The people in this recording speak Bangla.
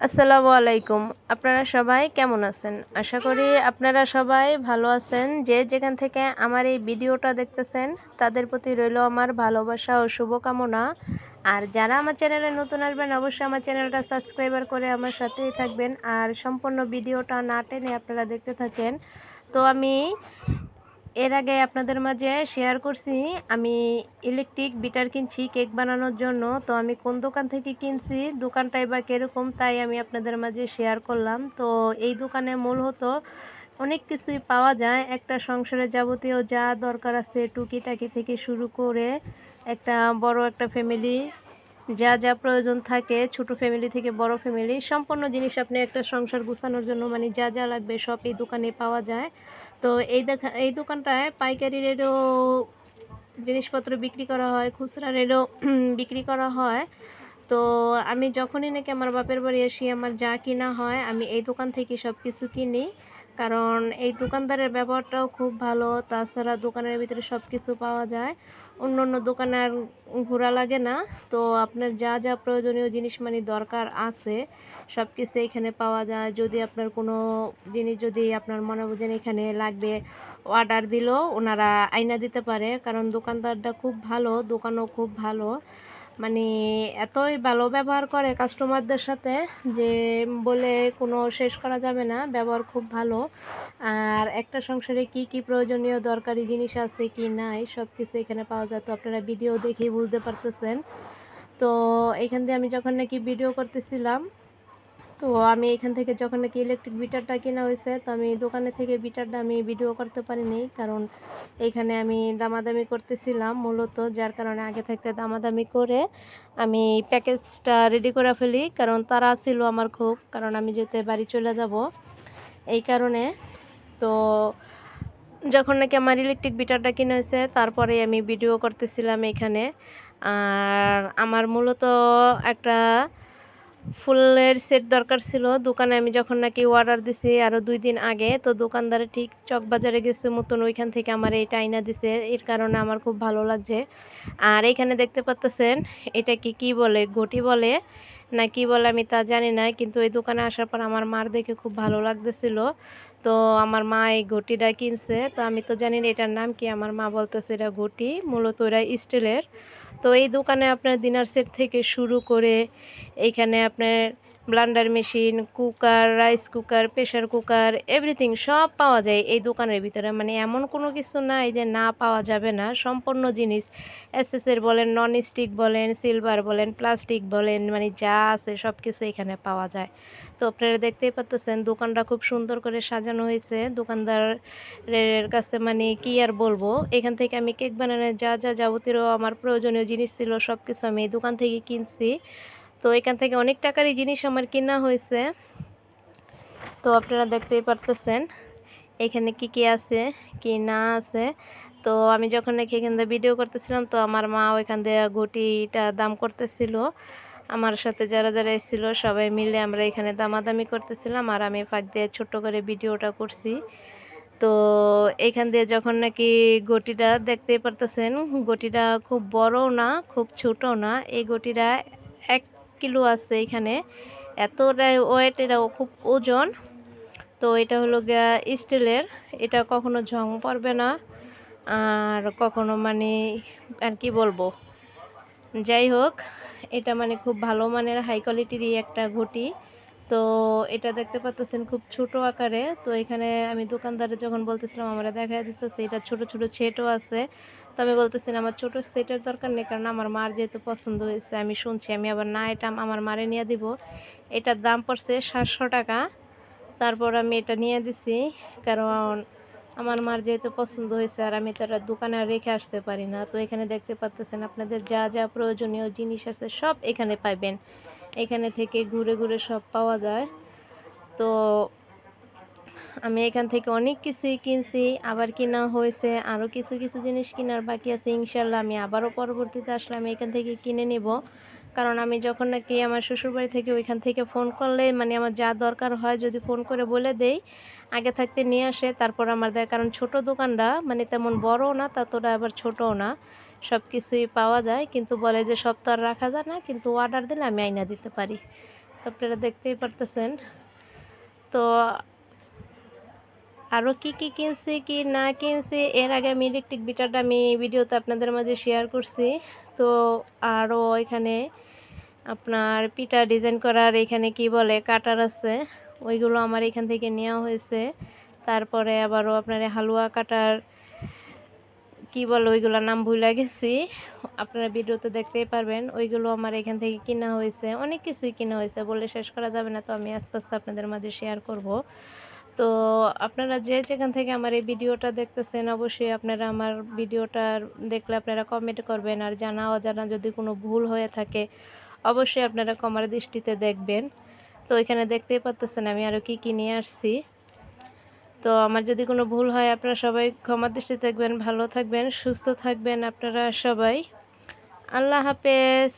আসসালামু আলাইকুম। আপনারা সবাই কেমন আছেন? আশা করি আপনারা সবাই ভালো আছেন। যে যেখান থেকে আমার এই ভিডিওটা দেখতেছেন, তাদের প্রতি রইল আমার ভালোবাসা ও শুভকামনা। আর যারা আমার চ্যানেলে নতুন আসবেন, অবশ্যই আমার চ্যানেলটা সাবস্ক্রাইবার করে আমার সাথেই থাকবেন। আর সম্পূর্ণ ভিডিওটা না টেনে আপনারা দেখতে থাকেন। তো আমি এর আগে আপনাদের মাঝে শেয়ার করছি, আমি ইলেকট্রিক বিটার কিনছি কেক বানানোর জন্য। তো আমি কোন দোকান থেকে কিনছি, দোকানটাই বা কীরকম তাই আমি আপনাদের মাঝে শেয়ার করলাম। তো এই দোকানে মূল হতো অনেক কিছুই পাওয়া যায়। একটা সংসারে যাবতীয় যা দরকার আছে টুকিটাকি থেকে শুরু করে একটা বড় একটা ফ্যামিলি যা যা প্রয়োজন থাকে, ছোট ফ্যামিলি থেকে বড় ফ্যামিলি সম্পূর্ণ জিনিস আপনি একটা সংসার গুছানোর জন্য মানে যা যা লাগবে সব এই দোকানে পাওয়া যায়। তো এই দেখা, এই দোকানটায় পাইকারি রেটও জিনিসপত্র বিক্রি করা হয় খুচরা রেটও বিক্রি করা হয়। তো আমি যখনই নাকি আমার বাপের বাড়ি আসি, আমার যা কিনা হয়, আমি এই দোকান থেকে সব কিছু কিনি। কারণ এই দোকানদারের ব্যবহারটাও খুব ভালো। তাছাড়া দোকানের ভিতরে সব কিছু পাওয়া যায়। অন্য অন্য দোকানে আর ঘোরা লাগে না। তো আপনার যা যা প্রয়োজনীয় জিনিস মানে দরকার আছে সব কিছু এখানে পাওয়া যায়। যদি আপনার কোনো জিনিস যদি আপনার মনে বোঝেন এখানে লাগবে, অর্ডার দিলেও ওনারা আইনা দিতে পারে। কারণ দোকানদারটা খুব ভালো, দোকানও খুব ভালো। মানে এতই ভালো ব্যবহার করে কাস্টমারদের সাথে যে বলে কোনো শেষ করা যাবে না, ব্যবহার খুব ভালো। আর একটা সংসারে কি কি প্রয়োজনীয় দরকারি জিনিস আছে কি নাই সব কিছু এখানে পাওয়া যায়। তো আপনারা ভিডিও দেখেই বুঝতে পারতেছেন। তো এখান দিয়ে আমি যখন নাকি ভিডিও করতেছিলাম তো আমি এখান থেকে যখন নাকি ইলেকট্রিক বিটারটা কেনা হয়েছে, তো আমি দোকানে থেকে বিটারটা আমি ভিডিও করতে পারিনি। কারণ এখানে আমি দামাদামি করতেছিলাম মূলত, যার কারণে আগে থাকতে দামাদামি করে আমি প্যাকেজটা রেডি করে ফেলি। কারণ তারা ছিল আমার খুব, কারণ আমি যেতে বাড়ি চলে যাব এই কারণে। তো যখন নাকি আমার ইলেকট্রিক বিটারটা কিনে হয়েছে, তারপরে আমি ভিডিও করতেছিলাম এখানে। আর আমার মূলত একটা ফুলের সেট দরকার ছিল। দোকানে আমি যখন নাকি অর্ডার দিছি আরও দুই দিন আগে, তো দোকানদারে ঠিক চকবাজারে গেছে মতন ওইখান থেকে আমার এইটা আইনা দিছে। এর কারণে আমার খুব ভালো লাগছে। আর এখানে দেখতে পাচ্তেছেন এটা কি কি বলে, ঘটি বলে না কি বলে আমি তা জানি না, কিন্তু এই দোকানে আসার পর আমার মার দেখে খুব ভালো লাগতেছিল। তো আমার মা এই ঘটিটা কিনছে। তো আমি তো জানি না এটার নাম কি, আমার মা বলতেছে এটা ঘটি, মূলত এরা স্টিলের। তো এই দোকানে আপনার ডিনার সেট থেকে শুরু করে এইখানে আপনার blender machine, cooker, rice cooker pressure cooker, everything সব পাওয়া যায় এই দোকানের ভিতরে। মানে এমন কোনো কিছু নাই যে না পাওয়া যাবে না। সম্পূর্ণ জিনিস এসএসের বলেন নন স্টিক বলেন সিলভার বলেন প্লাস্টিক বলেন মানে যা আছে সব কিছু এখানে পাওয়া যায়। তো আপনারা দেখতেই পাচ্তেছেন দোকানটা খুব সুন্দর করে সাজানো হয়েছে। দোকানদারের কাছে মানে কি আর বলব, এখান থেকে আমি কেক বানানোর যা যা যাবতীয় আমার প্রয়োজনীয় জিনিস ছিল সব কিছু আমি এই দোকান থেকে কিনছি। তো এখান থেকে অনেক টাকারই জিনিস আমার কেনা হয়েছে। তো আপনারা দেখতেই পারতেছেন, এখানে কি কি আছে, কি না আছে। তো আমি যখন নাকি এখান থেকে ভিডিও করতেছিলাম, তো আমার মা ওইখান দিয়ে ঘটিটা দাম করতেছিল। আমার সাথে যারা যারা এসেছিল, সবাই মিলে আমরা এখানে দামাদামি করতেছিলাম আর আমি ফাঁক দিয়ে ছোট্ট করে ভিডিওটা করছি। তো এখান দিয়ে যখন নাকি গটিটা দেখতেই পারতেছেন গটিটা খুব বড়ও না, খুব ছোটও না। এই গটিটা এক কিলো আছে এখানে। এতটাই ওয়েট এটা খুব ওজন। তো এটা হলো গিয়া স্টিলের। এটা কখনো ঝং পড়বে না। আর কখনো মানে আর কি বলব? যাই হোক, এটা মানে খুব ভালো মানের হাই কোয়ালিটিরই একটা ঘটি। তো এটা দেখতে পাচ্ছেন খুব ছোট আকারে। তো এখানে আমি দোকানদারে যখন বলতেছিলাম, আমরা দেখা দিতেছে, এটা ছোট ছোট সেটও আছে। তো আমি বলতেছি আমার ছোট সেটের দরকার নেই, কারণ আমার মার যেহেতু পছন্দ হয়েছে, আমি শুনছি, আমি আবার না, এটা আমার মারে নিয়ে দিব। এটার দাম পড়ছে সাতশো টাকা। তারপর আমি এটা নিয়ে দিছি, কারণ আমার মার যেহেতু পছন্দ হয়েছে, আর আমি তারা দোকানে রেখে আসতে পারি না। তো এখানে দেখতে পাচ্তেছেন, আপনাদের যা যা প্রয়োজনীয় জিনিস আছে, সব এখানে পাইবেন। এখানে থেকে ঘুরে ঘুরে সব পাওয়া যায়। তো আমি এখান থেকে অনেক কিছুই কিনছি, আবার কিনা হয়েছে আরও কিছু কিছু জিনিস কেনার বাকি আছে ইনশাল্লাহ আমি আবারও পরবর্তীতে আসলে আমি এখান থেকে কিনে নেব। কারণ আমি যখন নাকি আমার শ্বশুরবাড়ি থেকে ওইখান থেকে ফোন করলে মানে আমার যা দরকার হয় যদি ফোন করে বলে দেই, আগে থাকতে নিয়ে আসে, তারপর আমার দেয়। কারণ ছোট দোকানটা মানে তেমন বড়ও না, ততটা আবার ছোটও না। সব কিছুই পাওয়া যায়। কিন্তু বলে যে, সব তো আর রাখা যায় না, কিন্তু অর্ডার দিলে আমি আইনা দিতে পারি। আপনারা দেখতেই পারতেছেন। তো আরও কি কি কিনছি, কি না কিনছি, এর আগে আমি ইলেকট্রিক বিটারটা আমি ভিডিওতে আপনাদের মাঝে শেয়ার করছি। তো আরও এখানে আপনার পিঠা ডিজাইন করার এখানে কি বলে কাটার আছে, ওইগুলো আমার এখান থেকে নেওয়া হয়েছে। তারপরে আবারও আপনার হালুয়া কাটার কি বলে ওইগুলোর নাম ভুলে গেছি। আপনারা ভিডিওতে দেখতেই পারবেন, ওইগুলো আমার এখান থেকে কিনা হয়েছে। অনেক কিছুই কিনা হয়েছে, বলে শেষ করা যাবে না, তো আমি আস্তে আস্তে আপনাদের মাঝে শেয়ার করব। তো আপনারা যে যেখান থেকে আমার এই ভিডিওটা দেখতেছেন, অবশ্যই আপনারা আমার ভিডিওটা দেখলে আপনারা কমেন্ট করবেন, আর জানা অজানা যদি কোনো ভুল হয়ে থাকে, অবশ্যই আপনারা কমার দৃষ্টিতে দেখবেন। তো এখানে দেখতেই পাচ্তেছেন আমি আরও কি কি নিয়ে আসছি। তো আমার যদি কোনো ভুল হয় আপনারা সবাই ক্ষমা দৃষ্টি থাকবেন, ভালো থাকবেন, সুস্থ থাকবেন আপনারা সবাই। আল্লাহ হাফেজ।